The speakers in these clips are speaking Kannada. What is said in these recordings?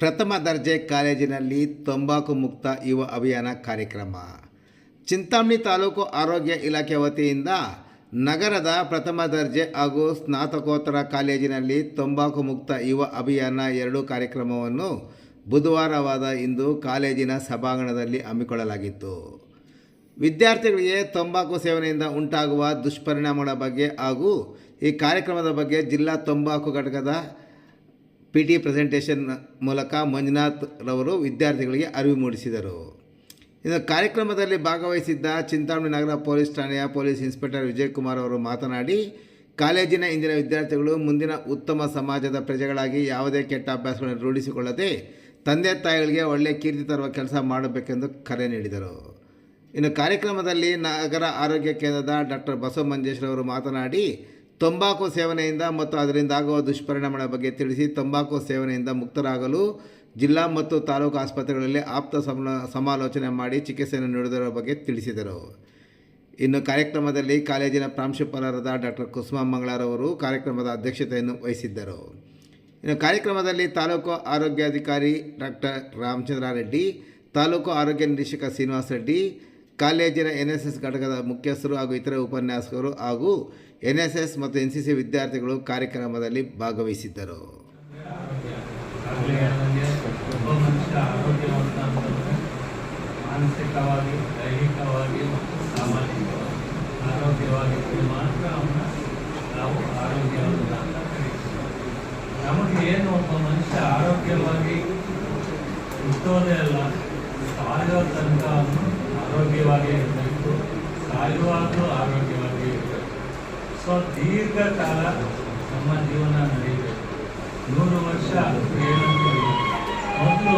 ಪ್ರಥಮ ದರ್ಜೆ ಕಾಲೇಜಿನಲ್ಲಿ ತಂಬಾಕು ಮುಕ್ತ ಯುವ ಅಭಿಯಾನ ಕಾರ್ಯಕ್ರಮ. ಚಿಂತಾಮಣಿ ತಾಲೂಕು ಆರೋಗ್ಯ ಇಲಾಖೆ ವತಿಯಿಂದ ನಗರದ ಪ್ರಥಮ ದರ್ಜೆ ಹಾಗೂ ಸ್ನಾತಕೋತ್ತರ ಕಾಲೇಜಿನಲ್ಲಿ ತಂಬಾಕು ಮುಕ್ತ ಯುವ ಅಭಿಯಾನ ಎರಡು ಕಾರ್ಯಕ್ರಮವನ್ನು ಬುಧವಾರವಾದ ಇಂದು ಕಾಲೇಜಿನ ಸಭಾಂಗಣದಲ್ಲಿ ಹಮ್ಮಿಕೊಳ್ಳಲಾಗಿತ್ತು. ವಿದ್ಯಾರ್ಥಿಗಳಿಗೆ ತಂಬಾಕು ಸೇವನೆಯಿಂದ ಉಂಟಾಗುವ ದುಷ್ಪರಿಣಾಮಗಳ ಬಗ್ಗೆ ಹಾಗೂ ಈ ಕಾರ್ಯಕ್ರಮದ ಬಗ್ಗೆ ಜಿಲ್ಲಾ ತಂಬಾಕು ಘಟಕದ ಪಿ ಟಿ ಪ್ರೆಸೆಂಟೇಷನ್ ಮೂಲಕ ಮಂಜುನಾಥ್ ರವರು ವಿದ್ಯಾರ್ಥಿಗಳಿಗೆ ಅರಿವು ಮೂಡಿಸಿದರು. ಇನ್ನು ಕಾರ್ಯಕ್ರಮದಲ್ಲಿ ಭಾಗವಹಿಸಿದ್ದ ಚಿಂತಾಮಣಿ ನಗರ ಪೊಲೀಸ್ ಠಾಣೆಯ ಪೊಲೀಸ್ ಇನ್ಸ್ಪೆಕ್ಟರ್ ವಿಜಯಕುಮಾರ್ ಅವರು ಮಾತನಾಡಿ, ಕಾಲೇಜಿನ ಇಂದಿನ ವಿದ್ಯಾರ್ಥಿಗಳು ಮುಂದಿನ ಉತ್ತಮ ಸಮಾಜದ ಪ್ರಜೆಗಳಾಗಿ ಯಾವುದೇ ಕೆಟ್ಟ ಅಭ್ಯಾಸಗಳನ್ನು ರೂಢಿಸಿಕೊಳ್ಳದೆ ತಂದೆ ತಾಯಿಗಳಿಗೆ ಒಳ್ಳೆಯ ಕೀರ್ತಿ ತರುವ ಕೆಲಸ ಮಾಡಬೇಕೆಂದು ಕರೆ ನೀಡಿದರು. ಇನ್ನು ಕಾರ್ಯಕ್ರಮದಲ್ಲಿ ನಗರ ಆರೋಗ್ಯ ಕೇಂದ್ರದ ಡಾಕ್ಟರ್ ಬಸವ ಮಂಜೇಶ್ವರವರು ಮಾತನಾಡಿ ತಂಬಾಕು ಸೇವನೆಯಿಂದ ಮತ್ತು ಅದರಿಂದ ಆಗುವ ದುಷ್ಪರಿಣಾಮಗಳ ಬಗ್ಗೆ ತಿಳಿಸಿ ತಂಬಾಕು ಸೇವನೆಯಿಂದ ಮುಕ್ತರಾಗಲು ಜಿಲ್ಲಾ ಮತ್ತು ತಾಲೂಕು ಆಸ್ಪತ್ರೆಗಳಲ್ಲಿ ಆಪ್ತ ಸಮ, ಸಮಾಲೋಚನೆ ಮಾಡಿ ಚಿಕಿತ್ಸೆಯನ್ನು ನೀಡುವುದರ ಬಗ್ಗೆ ತಿಳಿಸಿದರು. ಇನ್ನು ಕಾರ್ಯಕ್ರಮದಲ್ಲಿ ಕಾಲೇಜಿನ ಪ್ರಾಂಶುಪಾಲರಾದ ಡಾಕ್ಟರ್ ಕುಸುಮಾ ಮಂಗಳಾರವರು ಕಾರ್ಯಕ್ರಮದ ಅಧ್ಯಕ್ಷತೆಯನ್ನು ವಹಿಸಿದ್ದರು. ಇನ್ನು ಕಾರ್ಯಕ್ರಮದಲ್ಲಿ ತಾಲೂಕು ಆರೋಗ್ಯಾಧಿಕಾರಿ ಡಾಕ್ಟರ್ ರಾಮಚಂದ್ರ ರೆಡ್ಡಿ, ತಾಲೂಕು ಆರೋಗ್ಯ ನಿರೀಕ್ಷಕ ಶ್ರೀನಿವಾಸ ರೆಡ್ಡಿ, ಕಾಲೇಜಿನ ಎನ್ ಎಸ್ ಎಸ್ ಘಟಕದ ಮುಖ್ಯಸ್ಥರು ಹಾಗೂ ಇತರೆ ಉಪನ್ಯಾಸಕರು ಹಾಗೂ ಎನ್ ಎಸ್ ಎಸ್ ಮತ್ತು ಎನ್ ಸಿ ಸಿ ವಿದ್ಯಾರ್ಥಿಗಳು ಕಾರ್ಯಕ್ರಮದಲ್ಲಿ ಭಾಗವಹಿಸಿದ್ದರು. ಮಾನಸಿಕವಾಗಿ, ದೈಹಿಕವಾಗಿ ಮತ್ತು ಸಾಮಾಜಿಕವಾಗಿ. ಆರೋಗ್ಯವಾಗಿದ್ದರೆ ಮಾತ್ರ ನಾವು ಆರೋಗ್ಯವಂತ ನಮಗೆ ಏನು ಒಬ್ಬ ಮನುಷ್ಯ ಆರೋಗ್ಯವಾಗಿ ಹುಟ್ಟೋದೇ ಅಲ್ಲ ಸಾಯುವ ತನಕ ಅವನು ಆರೋಗ್ಯವಾಗಿ ಇರಬೇಕು. ಸಾಯುವಾಗಲೂ ಆರೋಗ್ಯವಾಗಿ ಇರಬೇಕು. ಸೊ ದೀರ್ಘಕಾಲ ನಮ್ಮ ಜೀವನ ನಡೆಯಬೇಕು ನೂರು ವರ್ಷ ಏನಂತೀವಿ ಮೊದಲು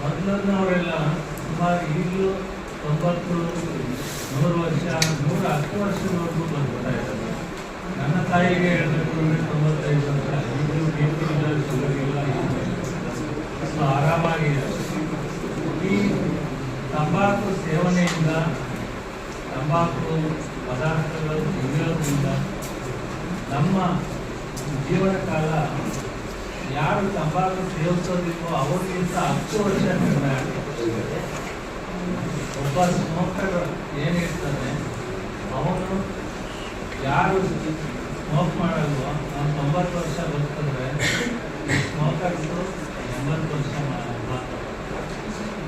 ಮೊದಲನ್ನವರೆಲ್ಲ ಸುಮಾರು ಈಗಲೂ ತೊಂಬತ್ತು, ನೂರು ವರ್ಷ, ನೂರ ಹತ್ತು ವರ್ಷದವರೆಗೂ ಬಂದ್ಬಿಡ್ತಾ ಇದ್ದಾರೆ. ನನ್ನ ತಾಯಿಗೆ ಹೇಳಬೇಕು ಅಂದರೆ ತೊಂಬತ್ತೈದು ವರ್ಷ ಈಗಲೂ ಬಿ ಪಿ ಇಲ್ಲ ಶುಗರ್ ಇಲ್ಲ ಸೊ ಆರಾಮಾಗಿದೆ ಈ ತಂಬಾಕು ಸೇವನೆಯಿಂದ ತಂಬಾಕು ಪದಾರ್ಥಗಳು ತಿನ್ನೋದ್ರಿಂದ ನಮ್ಮ ಜೀವನ ಕಾಲ ಯಾರು ತಂಬಾಕು ಸೇವಿಸೋದಿಲ್ವೋ ಅವರಿಗಿಂತ ಹತ್ತು ವರ್ಷ ಕಡಿಮೆ ಒಬ್ಬ ಸ್ಮೋಕರ್ ಏನಿರ್ತಾನೆ ಅವನು ಯಾರು ಸ್ಮೋಕ್ ಮಾಡಲ್ವೋ ಅವ್ನು ತೊಂಬತ್ತು ವರ್ಷ ಬದುಕಿದ್ರೆ ಸ್ಮೋಕರ್ಸು ಎಂಬತ್ತು ವರ್ಷ ಮಾಡಲ್ಲ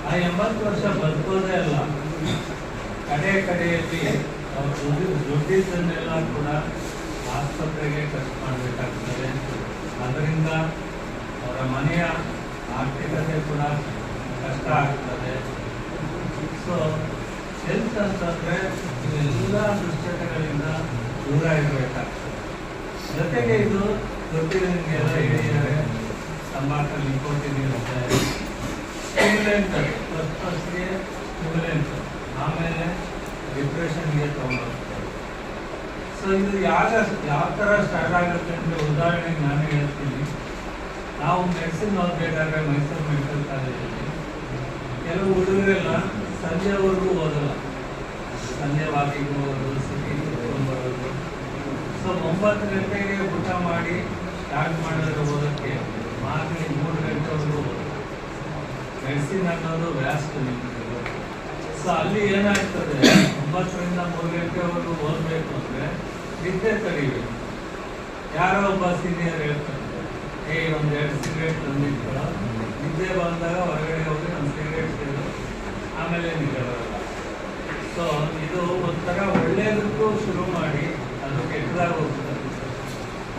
ಆ ಎಂಬತ್ತು ವರ್ಷ ಬದುಕೋದೇ ಅಲ್ಲ. ಕಡೆ ಕಡೆಯಲ್ಲಿ ಅವ್ರು ದುಡ್ಡು ದುಡ್ಡಿದ್ದನ್ನೆಲ್ಲ ಕೂಡ ಆಸ್ಪತ್ರೆಗೆ ಖರ್ಚು ಮಾಡಬೇಕಾಗ್ತದೆ ಅದರಿಂದ ಅವರ ಮನೆಯ ಆರ್ಥಿಕತೆ ಕೂಡ ಕಷ್ಟ ಆಗ್ತದೆ. ಸೊ ಹೆಲ್ತ್ ಅಂತಂದರೆ ಇವೆಲ್ಲ ದುಶ್ಚಟಗಳಿಂದ ದೂರ ಇರಬೇಕಾಗ್ತದೆ. ಜೊತೆಗೆ ಇದು ಗೊತ್ತಿದೆ ಹಿಡಿದರೆ ತಂಬಾಕು ನಿಕೋಟಿನ್ ಇರುತ್ತೆ. ಸ್ಟಿಮ್ಯುಲೆಂಟ್ ಫಸ್ಟ್ ಫಸ್ಟ್ಗೆ ಸ್ಟಿಮ್ಯುಲೆಂಟ್ ಆಮೇಲೆ ಡಿಪ್ರೆಷನ್ಗೆ ತೊಗೊಂಡೋಗ್ತಾರೆ. ಸೊ ಇದು ಯಾವ ಯಾವ ಥರ ಸ್ಟಾರ್ಟ್ ಆಗುತ್ತೆ ಅಂದರೆ ಉದಾಹರಣೆಗೆ ನಾನು ಹೇಳ್ತೀನಿ. ನಾವು ಮೆಡಿಸಿನ್ ಓದಬೇಕಾದ್ರೆ ಮೈಸೂರು ಮೆಡಿಕಲ್ ಕಾಲೇಜಲ್ಲಿ ಕೆಲವು ಹುಡುಗರೆಲ್ಲ ಸಂಜೆವರೆಗೂ ಓದಲ್ಲ. ಸಂಜೆ ವಾಕಿಂಗ್ ಹೋಗೋದು, ಸಿಟಿ ಬರೋದು. ಸೊ ಒಂಬತ್ತು ಗಂಟೆಗೆ ಊಟ ಮಾಡಿ ಸ್ಟಾರ್ಟ್ ಮಾಡಿದ್ರೆ ಓದೋಕ್ಕೆ ಮಾರ್ನಿಂಗ್ ಮೂರು ಗಂಟೆವರೆಗೂ ಓದೋದು ಮೆಡಿಸಿನ್ ಅನ್ನೋದು ವ್ಯಾಸ್ಟ್ ಸೊ ಅಲ್ಲಿ ಏನಾಗ್ತದೆ, ಒಂಬತ್ತರಿಂದ ಮೂರು ಗಂಟೆವರೆಗೂ ಓದಬೇಕು ಅಂದರೆ ನಿದ್ದೆ ತಡಿಬೇಕು. ಯಾರೋ ಒಬ್ಬ ಸೀನಿಯರ್ ಹೇಳ್ತಾರೆ ಏ ಒಂದು ಎರಡು ಸಿಗರೇಟ್ ತಂದಿಟ್ಕೊಳ್ಳೋ ನಿದ್ದೆ ಬಂದಾಗ ಹೊರಗಡೆ ಹೋಗಿ ನಮ್ಮ ಸಿಗರೇಟ್ ಸೇರು ಆಮೇಲೆ ನಿದ್ದೆ ಬರಲ್ಲ ಸೊ ಇದು ಒಂಥರ ಒಳ್ಳೆಯದಕ್ಕೂ ಶುರು ಮಾಡಿ, ಅದು ಕೆಟ್ಟದಾಗ ಹೋಗ್ತದೆ.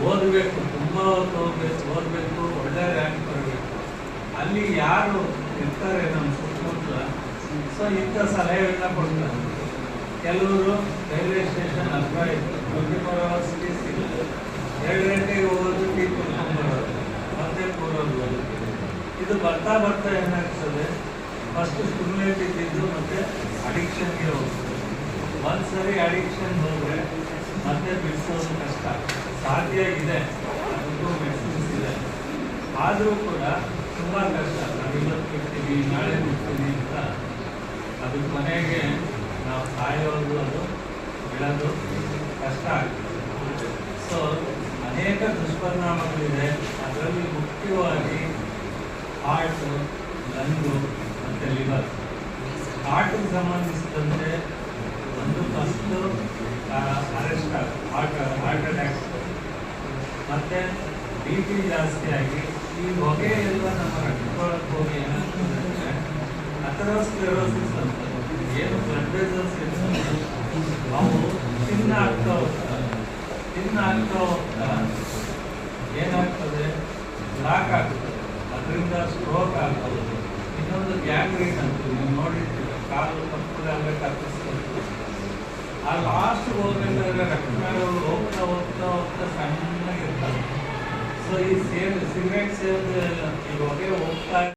ಓದಬೇಕು, ತುಂಬ ಹೊತ್ತು ಓದಬೇಕು ಓದಬೇಕು, ಒಳ್ಳೆ ರ್ಯಾಂಕ್ ಬರಬೇಕು. ಅಲ್ಲಿ ಯಾರು ಇರ್ತಾರೆ ನಮ್ಮ ಸುತ್ತಮುತ್ತಲ ಸೊ ಇಂಥ ಸಲಹೆಗಳನ್ನ ಕೊಡ್ತಾರೆ. ಕೆಲವರು ರೈಲ್ವೆ ಸ್ಟೇಷನ್ ಹತ್ರ ಇತ್ತು. ಟ್ವೆಂಟಿ ಸಿಗುತ್ತೆ ಎರಡು ಗಂಟೆಗೆ ಹೋಗೋದು ಟೀ ಕುಡ್ಕೊಂಡ್ಬರೋದು ಮತ್ತೆ ಕೂರೋದು. ಇದು ಬರ್ತಾ ಬರ್ತಾ ಏನಾಗ್ತದೆ? ಫಸ್ಟ್ ಸ್ಟಿಮ್ಯುಲೇಟ್ ಇದ್ದಿದ್ದು ಮತ್ತೆ ಅಡಿಕ್ಷನ್ಗೆ ಹೋಗ್ತದೆ. ಒಂದ್ಸರಿ ಅಡಿಕ್ಷನ್ ಹೋದ್ರೆ ಮತ್ತೆ ಬಿಡಿಸೋದು ಕಷ್ಟ. ಸಾಧ್ಯ ಇದೆ. ಅದಕ್ಕೂ ಮೆಡಿಸಿನ್ಸ್ ಇದೆ. ಆದರೂ ಕೂಡ ತುಂಬ ಕಷ್ಟ. ನಾವು ಇವತ್ತು ಬಿಡ್ತೀವಿ ನಾಳೆ ಬಿಡ್ತೀವಿ ಅಂತ. ಅದು ಕೊನೆಗೆ ನಾವು ಸಾಯೋದು ಅದು, ಬೆಳೆದು, ಕಷ್ಟ ಆಗ್ತದೆ. ಸೊ ಅನೇಕ ದುಷ್ಪರಿಣಾಮಗಳಿದೆ. ಅದರಲ್ಲಿ ಮುಖ್ಯವಾಗಿ ಹಾರ್ಟ್ ಲಂಗು ಮತ್ತು ಲಿವರ್ ಹಾರ್ಟಿಗೆ ಸಂಬಂಧಿಸಿದಂತೆ ಒಂದು first arrest heart heart attack ಮತ್ತು ಬಿ ಪಿ ಜಾಸ್ತಿ ಆಗಿ ಈ ಹೊಗೆ ಎಲ್ಲ ನಮ್ಮ ಕಟ್ಕೊಳ್ಳೋಕೆ ಹೋಗಿ ಏನಾಗ್ತದೆ ಅಥೆರೋಸ್ಕ್ಲೆರೋಸಿಸ್ ಅಂತ. ಏನು ಬ್ಲಡ್ ತಿನ್ನ ಆಗ್ತಾ ಹೋಗ್ತವೆ ತಿನ್ನ ಆಗ್ತಾ ಹೋಗ್ತಾ ಏನಾಗ್ತದೆ ಬ್ಲಾಕ್ ಆಗ್ತದೆ ಅದರಿಂದ ಸ್ಟ್ರೋಕ್ ಆಗ್ತದೆ ಇನ್ನೊಂದು ಗ್ಯಾಂಗ್ರೀನ್ ಅಂತ ನೀವು ನೋಡಿರ್ತೀರ ಕಾಲು ಕಪ್ಪುಗಾಗಲೇ ಕಪ್ಪಿಸ್ಕೊಂಡು ಆ ಲಾಸ್ಟ್ ಹೋಗ್ಬೇಕಾದ್ರೆ ರಕ್ತನಾಳಗಳು ಹೋಗ್ತಾ ಹೋಗ್ತಾ ಹೋಗ್ತಾ ಸಣ್ಣಗಿರ್ತವೆ ಸೊ ಈ ಸೇವ್ ಸಿಗರೇಟ್ ಸೇವನೆ